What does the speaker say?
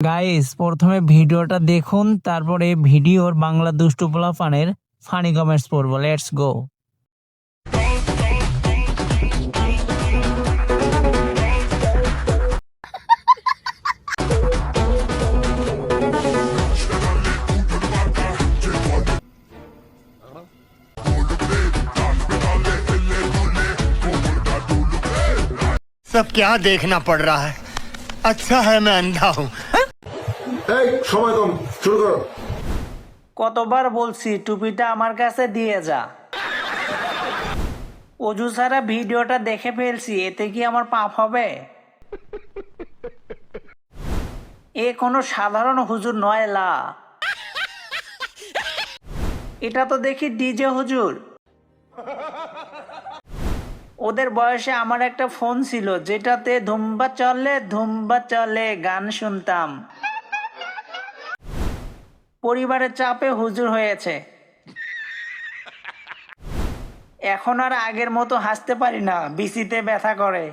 Guys প্রথমে ভিডিওটা দেখুন তারপরে ভিডিওর বাংলা দুষ্টু পোলাপানের ফানি কমেন্টস পড়বো লেটস গো सब क्या देखना पड़ रहा है अच्छा है मैं अंधा हूँ এই, সময় কম, শুরু করো। কতবার বলছি, টুপিটা আমার কাছে দিয়ে যা। অজু ছাড়া ভিডিওটা দেখে ফেলছি, এতে কি আমার পাপ হবে? এ কোনো সাধারণ হুজুর নয়, লা। এটা তো দেখি ডিজে হুজুর। ওদের বয়সে আমার একটা ফোন ছিল, যেটাতে ধুম্বা চলে ধুম্বা চলে, গান শুনতাম। পরিবারের চাপে হুজুর হয়েছে। এখন আর আগের মতো হাসতে পারি না বিসিতে ব্যথা করে।